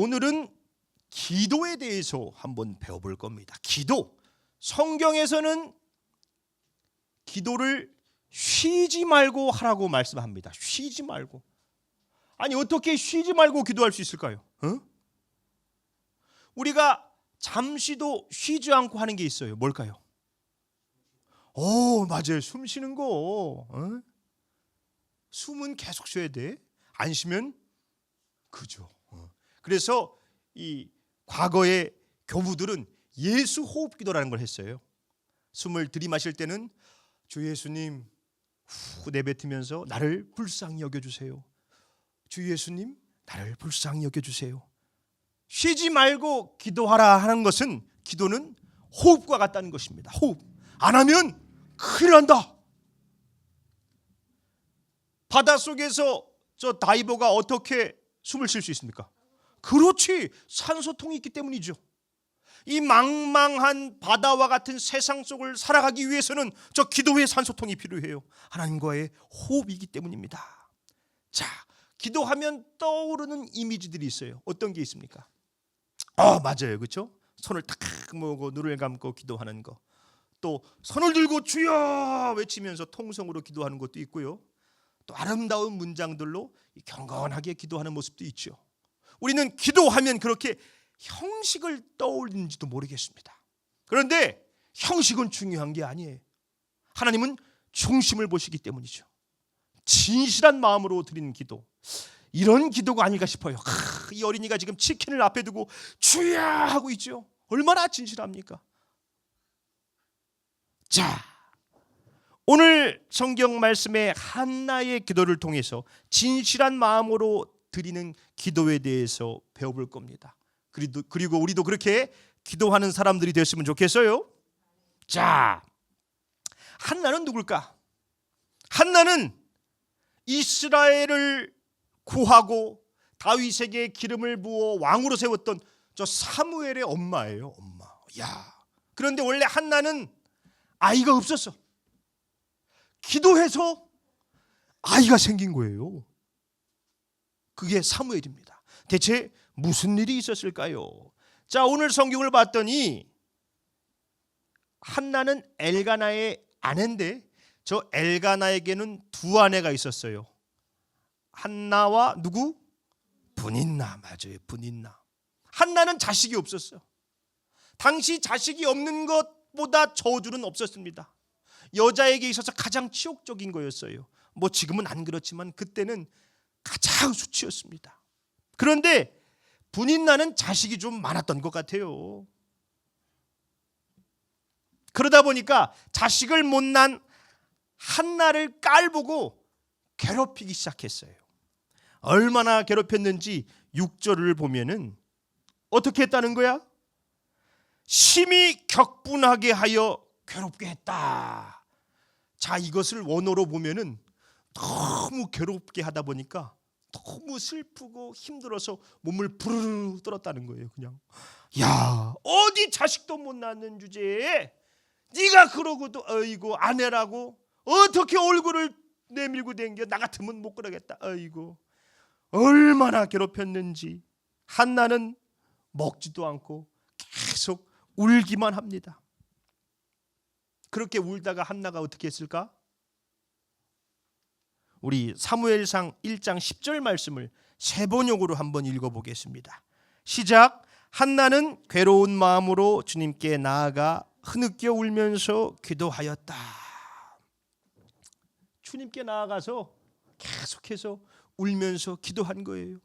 오늘은 기도에 대해서 한번 배워볼 겁니다. 기도. 성경에서는 기도를 쉬지 말고 하라고 말씀합니다. 쉬지 말고. 아니 어떻게 쉬지 말고 기도할 수 있을까요? 어? 우리가 잠시도 쉬지 않고 하는 게 있어요. 뭘까요? 오 맞아요. 숨 쉬는 거. 어? 숨은 계속 쉬어야 돼. 안 쉬면 그죠. 어. 그래서 이 과거의 교부들은 예수 호흡 기도라는 걸 했어요. 숨을 들이마실 때는 주 예수님 후 내뱉으면서 나를 불쌍히 여겨 주세요. 주 예수님 나를 불쌍히 여겨 주세요. 쉬지 말고 기도하라 하는 것은 기도는 호흡과 같다는 것입니다. 호흡. 안 하면 큰일 난다. 바닷속에서 저 다이버가 어떻게 숨을 쉴 수 있습니까? 그렇지. 산소통이 있기 때문이죠. 이 망망한 바다와 같은 세상 속을 살아가기 위해서는 저 기도의 산소통이 필요해요. 하나님과의 호흡이기 때문입니다. 자, 기도하면 떠오르는 이미지들이 있어요. 어떤 게 있습니까? 아, 맞아요. 그렇죠? 손을 탁 모으고 눈을 감고 기도하는 거. 또 손을 들고 주여 외치면서 통성으로 기도하는 것도 있고요. 또 아름다운 문장들로 경건하게 기도하는 모습도 있죠. 우리는 기도하면 그렇게 형식을 떠올리는지도 모르겠습니다. 그런데 형식은 중요한 게 아니에요. 하나님은 중심을 보시기 때문이죠. 진실한 마음으로 드리는 기도. 이런 기도가 아닐까 싶어요. 크, 이 어린이가 지금 치킨을 앞에 두고 주야 하고 있죠. 얼마나 진실합니까? 자, 오늘 성경 말씀의 한나의 기도를 통해서 진실한 마음으로 드리는 기도에 대해서 배워볼 겁니다. 그리고, 우리도 그렇게 기도하는 사람들이 됐으면 좋겠어요. 자, 한나는 누굴까? 한나는 이스라엘을 구하고 다윗에게 기름을 부어 왕으로 세웠던 저 사무엘의 엄마예요. 엄마. 야. 그런데 원래 한나는 아이가 없었어. 기도해서 아이가 생긴 거예요. 그게 사무엘입니다. 대체 무슨 일이 있었을까요? 자, 오늘 성경을 봤더니 한나는 엘가나의 아내인데 저 엘가나에게는 두 아내가 있었어요. 한나와 누구? 분인나 맞아요. 분인나. 한나는 자식이 없었어. 당시 자식이 없는 것보다 저주는 없었습니다. 여자에게 있어서 가장 치욕적인 거였어요. 뭐 지금은 안 그렇지만 그때는 가장 수치였습니다. 그런데 분인 나는 자식이 좀 많았던 것 같아요. 그러다 보니까 자식을 못 난 한나를 깔보고 괴롭히기 시작했어요. 얼마나 괴롭혔는지 6절을 보면은 어떻게 했다는 거야? 심히 격분하게 하여 괴롭게 했다. 자, 이것을 원어로 보면은 너무 괴롭게 하다 보니까 너무 슬프고 힘들어서 몸을 부르르 떨었다는 거예요. 그냥 야 어디 자식도 못 낳는 주제에 네가 그러고도 어이고 아내라고 어떻게 얼굴을 내밀고 댕겨 나 같으면 못 그러겠다. 어이고 얼마나 괴롭혔는지 한나는 먹지도 않고 계속 울기만 합니다. 그렇게 울다가 한나가 어떻게 했을까? 우리 사무엘상 1장 10절 말씀을 세 번역으로 한번 읽어 보겠습니다. 시작 한나는 괴로운 마음으로 주님께 나아가 흐느껴 울면서 기도하였다. 주님께 나아가서 계속해서 울면서 기도한 거예요.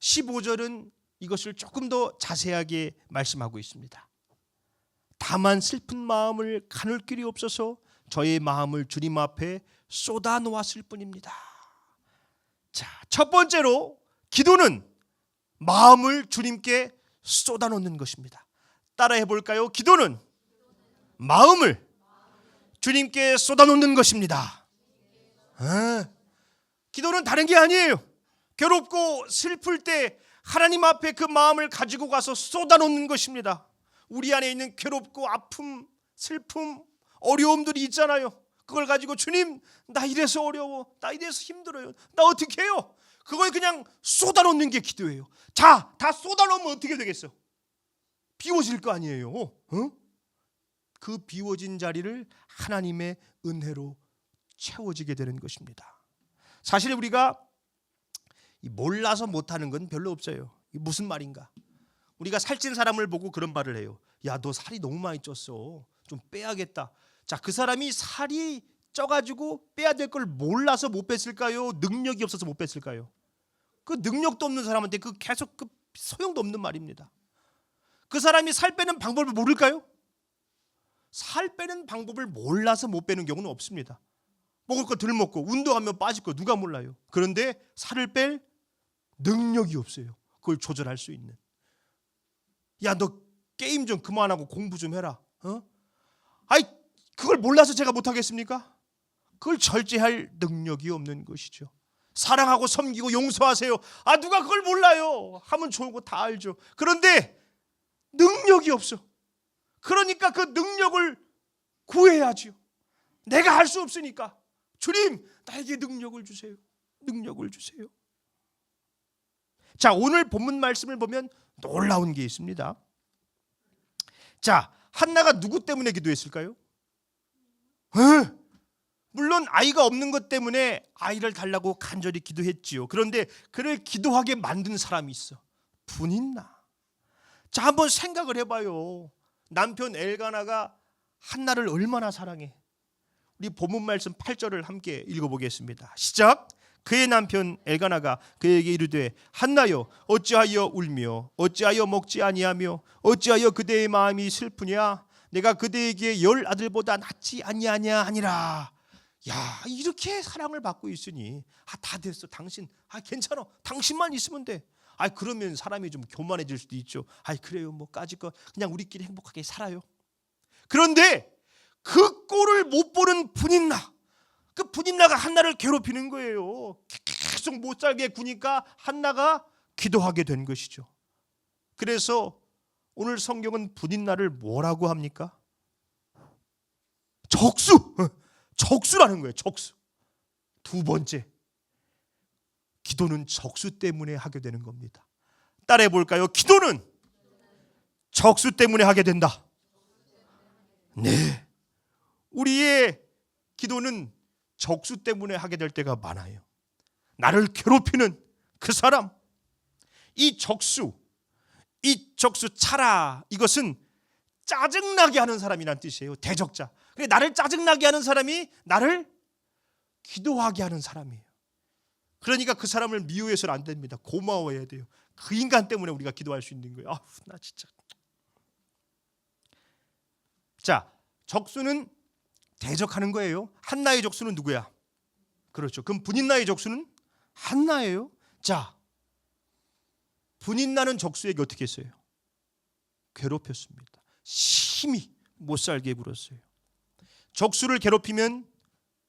15절은 이것을 조금 더 자세하게 말씀하고 있습니다. 다만 슬픈 마음을 가눌 길이 없어서 저의 마음을 주님 앞에 쏟아 놓았을 뿐입니다. 자, 첫 번째로 기도는 마음을 주님께 쏟아 놓는 것입니다. 따라해 볼까요? 기도는 마음을 주님께 쏟아 놓는 것입니다. 아, 기도는 다른 게 아니에요. 괴롭고 슬플 때 하나님 앞에 그 마음을 가지고 가서 쏟아 놓는 것입니다. 우리 안에 있는 괴롭고 아픔, 슬픔, 어려움들이 있잖아요. 그걸 가지고 주님 나 이래서 어려워. 나 이래서 힘들어요. 나 어떻게 해요? 그걸 그냥 쏟아놓는 게 기도예요. 자 다 쏟아놓으면 어떻게 되겠어? 비워질 거 아니에요. 어? 그 비워진 자리를 하나님의 은혜로 채워지게 되는 것입니다. 사실 우리가 이 몰라서 못하는 건 별로 없어요. 무슨 말인가? 우리가 살찐 사람을 보고 그런 말을 해요 야 너 살이 너무 많이 쪘어. 좀 빼야겠다 자, 그 사람이 살이 쪄가지고 빼야 될 걸 몰라서 못 뺐을까요? 능력이 없어서 못 뺐을까요? 그 능력도 없는 사람한테 그 계속 그 소용도 없는 말입니다. 그 사람이 살 빼는 방법을 모를까요? 살 빼는 방법을 몰라서 못 빼는 경우는 없습니다. 먹을 거 덜 먹고 운동하면 빠질 거 누가 몰라요. 그런데 살을 뺄 능력이 없어요. 그걸 조절할 수 있는. 야, 너 게임 좀 그만하고 공부 좀 해라. 어? 아이 그걸 몰라서 제가 못하겠습니까? 그걸 절제할 능력이 없는 것이죠. 사랑하고 섬기고 용서하세요. 아 누가 그걸 몰라요? 하면 좋은 거 다 알죠. 그런데 능력이 없어. 그러니까 그 능력을 구해야지요. 내가 할 수 없으니까 주님 나에게 능력을 주세요. 능력을 주세요. 자 오늘 본문 말씀을 보면 놀라운 게 있습니다. 자 한나가 누구 때문에 기도했을까요? 에? 물론 아이가 없는 것 때문에 아이를 달라고 간절히 기도했지요. 그런데 그를 기도하게 만든 사람이 있어. 분인나. 자, 한번 생각을 해봐요. 남편 엘가나가 한나를 얼마나 사랑해. 우리 본문 말씀 8절을 함께 읽어보겠습니다. 시작. 그의 남편 엘가나가 그에게 이르되 한나여 어찌하여 울며 어찌하여 먹지 아니하며 어찌하여 그대의 마음이 슬프냐 내가 그대에게 열 아들보다 낫지 아니하냐 하니라. 야 이렇게 사랑을 받고 있으니 아 다 됐어. 당신 아 괜찮아. 당신만 있으면 돼 아 그러면 사람이 좀 교만해질 수도 있죠. 아 그래요. 뭐 까짓 거 그냥 우리끼리 행복하게 살아요. 그런데 그 꼴을 못 보는 분인나 그 분인나가 한나를 괴롭히는 거예요. 계속 못 살게 구니까 한나가 기도하게 된 것이죠. 그래서 오늘 성경은 분인나를 뭐라고 합니까? 적수. 어, 적수라는 거예요. 적수. 두 번째. 기도는 적수 때문에 하게 되는 겁니다. 따라해 볼까요? 기도는 적수 때문에 하게 된다. 네. 우리의 기도는 적수 때문에 하게 될 때가 많아요. 나를 괴롭히는 그 사람, 이 적수, 이 적수 차라 이것은 짜증나게 하는 사람이란 뜻이에요. 대적자. 그래 나를 짜증나게 하는 사람이 나를 기도하게 하는 사람이에요. 그러니까 그 사람을 미워해서는 안 됩니다. 고마워해야 돼요. 그 인간 때문에 우리가 기도할 수 있는 거예요. 아, 나 진짜. 자, 적수는 대적하는 거예요. 한나의 적수는 누구야? 그렇죠. 그럼 분인나의 적수는 한나예요. 자, 분인 나는 적수에게 어떻게 했어요? 괴롭혔습니다. 심히 못 살게 굴었어요. 적수를 괴롭히면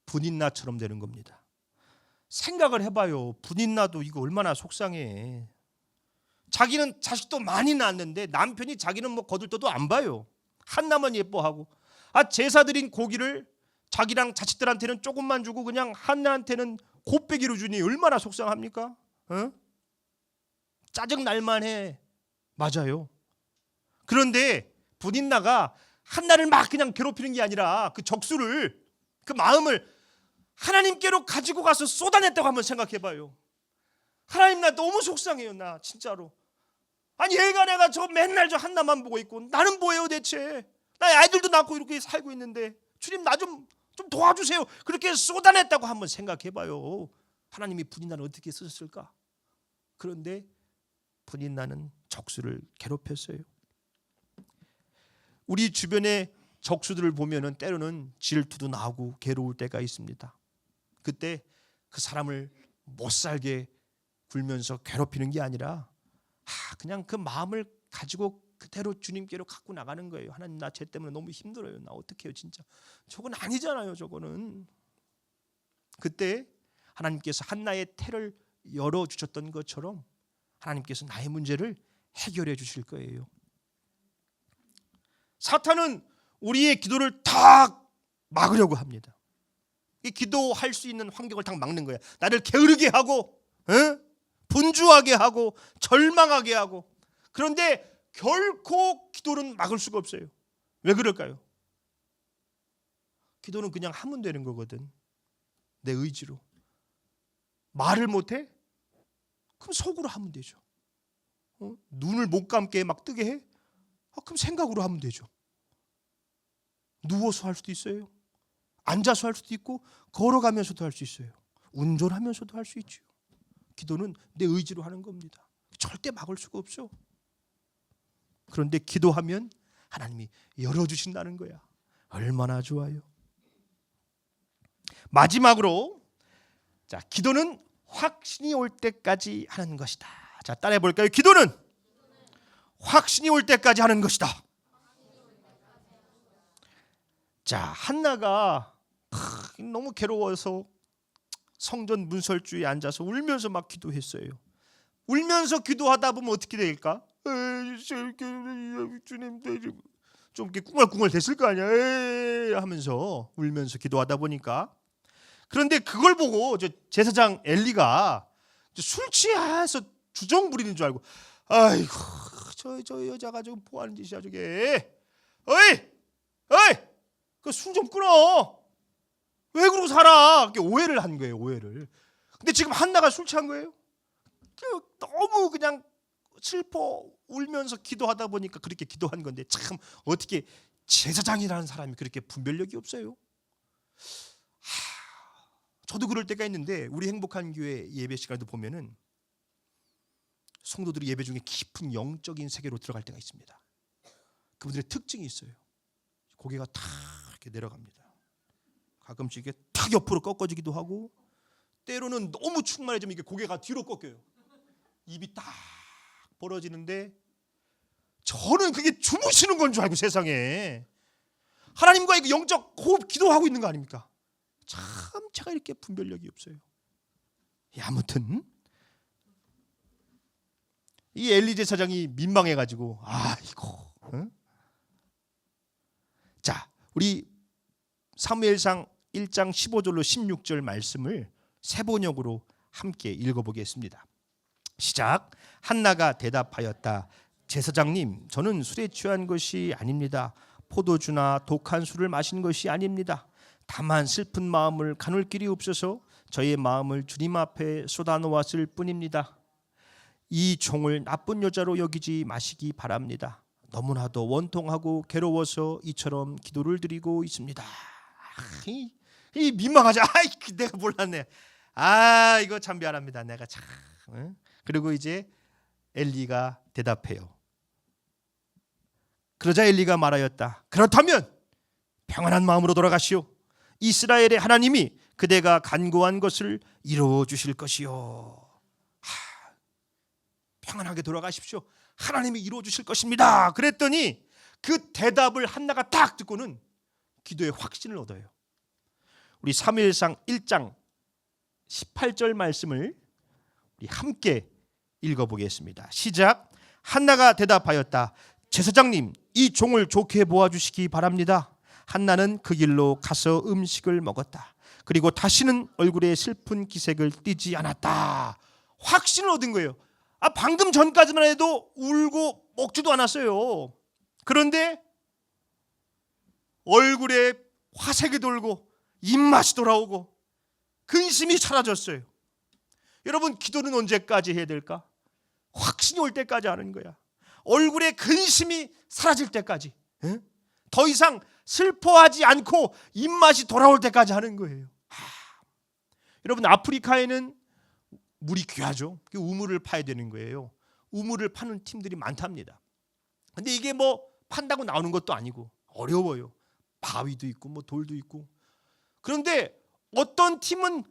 분인 나처럼 되는 겁니다. 생각을 해봐요. 분인 나도 이거 얼마나 속상해. 자기는 자식도 많이 낳았는데 남편이 자기는 뭐 거들떠도 안 봐요. 한나만 예뻐하고 아 제사 드린 고기를 자기랑 자식들한테는 조금만 주고 그냥 한나한테는 곱빼기로 주니 얼마나 속상합니까? 어? 짜증 날만 해. 맞아요. 그런데 분인나가 한나를 막 그냥 괴롭히는 게 아니라 그 적수를 그 마음을 하나님께로 가지고 가서 쏟아냈다고 한번 생각해 봐요. 하나님 나 너무 속상해요. 나 진짜로. 아니 얘가 내가 저 맨날 저 한나만 보고 있고 나는 뭐예요 대체? 나 아이들도 낳고 이렇게 살고 있는데 주님 나 좀좀 도와주세요. 그렇게 쏟아냈다고 한번 생각해 봐요. 하나님이 분인나를 어떻게 쓰셨을까? 그런데 분인나는 적수를 괴롭혔어요. 우리 주변의 적수들을 보면은 때로는 질투도 나고 괴로울 때가 있습니다. 그때 그 사람을 못 살게 굴면서 괴롭히는 게 아니라 아, 그냥 그 마음을 가지고 그대로 주님께로 갖고 나가는 거예요. 하나님 나쟤 때문에 너무 힘들어요. 나 어떡해요 진짜. 저건 아니잖아요. 저거는. 그때 하나님께서 한나의 태를 열어 주셨던 것처럼 하나님께서 나의 문제를 해결해 주실 거예요. 사탄은 우리의 기도를 다 막으려고 합니다. 이 기도할 수 있는 환경을 다 막는 거야. 나를 게으르게 하고, 어? 분주하게 하고, 절망하게 하고. 그런데 결코 기도는 막을 수가 없어요. 왜 그럴까요? 기도는 그냥 하면 되는 거거든. 내 의지로. 말을 못해? 그럼 속으로 하면 되죠. 어? 눈을 못 감게 막 뜨게 해? 아, 그럼 생각으로 하면 되죠. 누워서 할 수도 있어요. 앉아서 할 수도 있고 걸어가면서도 할 수 있어요. 운전하면서도 할 수 있죠. 기도는 내 의지로 하는 겁니다. 절대 막을 수가 없어. 그런데 기도하면 하나님이 열어주신다는 거야. 얼마나 좋아요. 마지막으로 자 기도는 확신이 올 때까지 하는 것이다. 자 따라해 볼까요? 기도는 확신이 올 때까지 하는 것이다. 자 한나가 크, 너무 괴로워서 성전 문설주에 앉아서 울면서 막 기도했어요. 울면서 기도하다 보면 어떻게 될까? 주님 좀 이렇게 꿍얼꿍얼 됐을 거 아니야 에이, 하면서 울면서 기도하다 보니까 그런데 그걸 보고 저 제사장 엘리가 술 취해서 주정 부리는 줄 알고 아이고 저 저 여자가 지금 뭐 하는 짓이야 저게? 어이! 어이! 그술좀 끊어. 왜 그러고 살아? 이렇게 오해를 한 거예요 오해를. 근데 지금 한나가 술 취한 거예요? 그 너무 그냥 슬퍼 울면서 기도하다 보니까 그렇게 기도한 건데 참 어떻게 제사장이라는 사람이 그렇게 분별력이 없어요 저도 그럴 때가 있는데 우리 행복한 교회 예배 시간에도 보면은 성도들이 예배 중에 깊은 영적인 세계로 들어갈 때가 있습니다. 그분들의 특징이 있어요. 고개가 탁 이렇게 내려갑니다. 가끔씩 이게 탁 옆으로 꺾어지기도 하고 때로는 너무 충만해지면 이게 고개가 뒤로 꺾여요. 입이 딱 벌어지는데 저는 그게 주무시는 건 줄 알고 세상에 하나님과의 그 영적 호흡 기도하고 있는 거 아닙니까? 참 제가 이렇게 분별력이 없어요. 예, 아무튼 이 엘리제 사장이 민망해 가지고 아이고. 응? 자, 우리 사무엘상 1장 15절로 16절 말씀을 세번역으로 함께 읽어보겠습니다. 시작. 한나가 대답하였다. 제사장님, 저는 술에 취한 것이 아닙니다. 포도주나 독한 술을 마신 것이 아닙니다. 다만 슬픈 마음을 가눌 길이 없어서 저의 마음을 주님 앞에 쏟아놓았을 뿐입니다. 이 종을 나쁜 여자로 여기지 마시기 바랍니다. 너무나도 원통하고 괴로워서 이처럼 기도를 드리고 있습니다. 아, 이, 이 민망하지. 아이 내가 몰랐네. 아 이거 참 미안합니다. 내가 참. 응? 그리고 이제 엘리가 대답해요. 그러자 엘리가 말하였다. 그렇다면 평안한 마음으로 돌아가시오. 이스라엘의 하나님이 그대가 간구한 것을 이루어 주실 것이요. 하, 평안하게 돌아가십시오. 하나님이 이루어 주실 것입니다. 그랬더니 그 대답을 한나가 딱 듣고는 기도의 확신을 얻어요. 우리 사무엘상 1장 18절 말씀을 우리 함께 읽어보겠습니다. 시작. 한나가 대답하였다. 제사장님, 이 종을 좋게 보아 주시기 바랍니다. 한나는 그 길로 가서 음식을 먹었다. 그리고 다시는 얼굴에 슬픈 기색을 띠지 않았다. 확신을 얻은 거예요. 아 방금 전까지만 해도 울고 먹지도 않았어요. 그런데 얼굴에 화색이 돌고 입맛이 돌아오고 근심이 사라졌어요. 여러분 기도는 언제까지 해야 될까? 확신이 올 때까지 하는 거야. 얼굴에 근심이 사라질 때까지. 에? 더 이상 슬퍼하지 않고 입맛이 돌아올 때까지 하는 거예요. 하. 여러분 아프리카에는 물이 귀하죠. 그 우물을 파야 되는 거예요. 우물을 파는 팀들이 많답니다. 근데 이게 뭐 판다고 나오는 것도 아니고 어려워요. 바위도 있고 뭐 돌도 있고. 그런데 어떤 팀은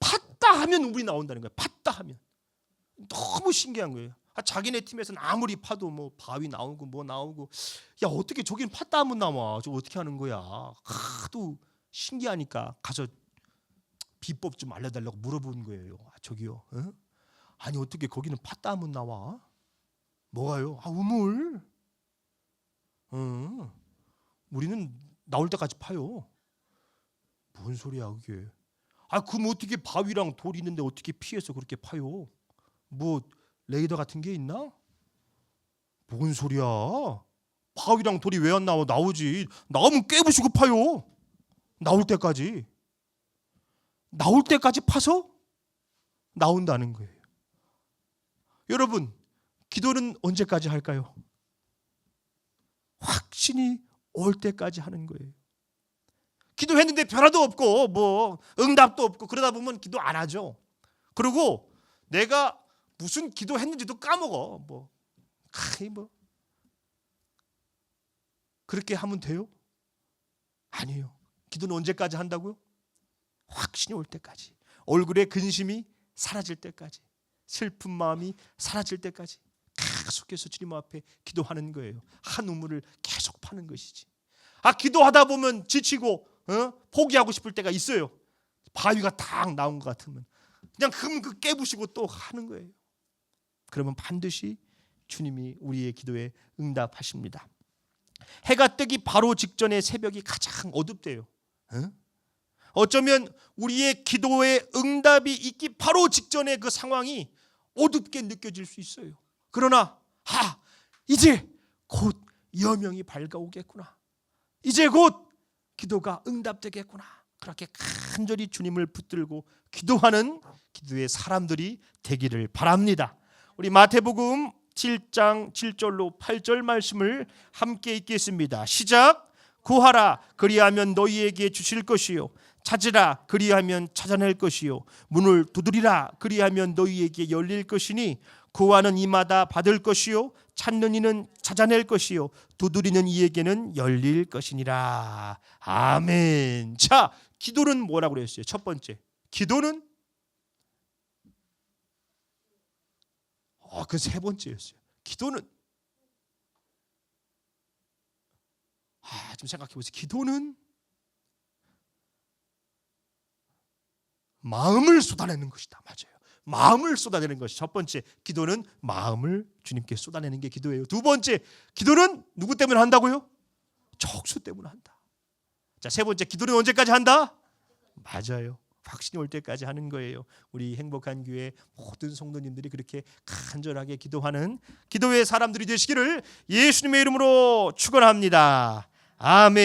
팠다 하면 우물이 나온다는 거예요. 팠다 하면 너무 신기한 거예요. 아, 자기네 팀에서는 아무리 파도 뭐 바위 나오고 뭐 나오고 야 어떻게 저기는 팠다 하면 나와. 저 어떻게 하는 거야? 하도 신기하니까 가서 비법 좀 알려달라고 물어본 거예요. 아, 저기요. 어? 아니 어떻게 거기는 팠다 하면 나와? 뭐가요? 아 우물. 어, 우리는 나올 때까지 파요. 뭔 소리야 그게? 아 그럼 어떻게 바위랑 돌 있는데 어떻게 피해서 그렇게 파요? 뭐 레이더 같은 게 있나? 뭔 소리야? 바위랑 돌이 왜 안 나와? 나오지. 나오면 깨부시고 파요. 나올 때까지. 나올 때까지 파서 나온다는 거예요. 여러분, 기도는 언제까지 할까요? 확신이 올 때까지 하는 거예요. 기도했는데 변화도 없고 뭐 응답도 없고 그러다 보면 기도 안 하죠. 그리고 내가 무슨 기도했는지도 까먹어. 뭐 아이 뭐 그렇게 하면 돼요? 아니에요. 기도는 언제까지 한다고요? 확신이 올 때까지. 얼굴에 근심이 사라질 때까지. 슬픈 마음이 사라질 때까지. 계속해서 주님 앞에 기도하는 거예요. 한 우물을 계속 파는 것이지. 아 기도하다 보면 지치고 어? 포기하고 싶을 때가 있어요. 바위가 딱 나온 것 같으면 그냥 흠그 깨부시고 또 하는 거예요. 그러면 반드시 주님이 우리의 기도에 응답하십니다. 해가 뜨기 바로 직전의 새벽이 가장 어둡대요. 어? 어쩌면 우리의 기도에 응답이 있기 바로 직전의 그 상황이 어둡게 느껴질 수 있어요. 그러나 하 이제 곧 여명이 밝아오겠구나. 이제 곧 기도가 응답되겠구나. 그렇게 간절히 주님을 붙들고 기도하는 기도의 사람들이 되기를 바랍니다. 우리 마태복음 7장 7절로 8절 말씀을 함께 읽겠습니다. 시작. 구하라 그리하면 너희에게 주실 것이요. 찾으라 그리하면 찾아낼 것이요. 문을 두드리라 그리하면 너희에게 열릴 것이니 구하는 이마다 받을 것이요. 찾는 이는 찾아낼 것이요. 두드리는 이에게는 열릴 것이니라. 아멘. 자 기도는 뭐라고 그랬어요? 첫 번째. 기도는 아, 그 세 번째였어요. 기도는 아, 좀 생각해 보세요. 기도는 마음을 쏟아내는 것이다. 맞아요. 마음을 쏟아내는 것이 첫 번째. 기도는 마음을 주님께 쏟아내는 게 기도예요. 두 번째, 기도는 누구 때문에 한다고요? 적수 때문에 한다. 자, 세 번째, 기도는 언제까지 한다? 맞아요. 확신이 올 때까지 하는 거예요. 우리 행복한 교회 모든 성도님들이 그렇게 간절하게 기도하는 기도의 사람들이 되시기를 예수님의 이름으로 축원합니다. 아멘.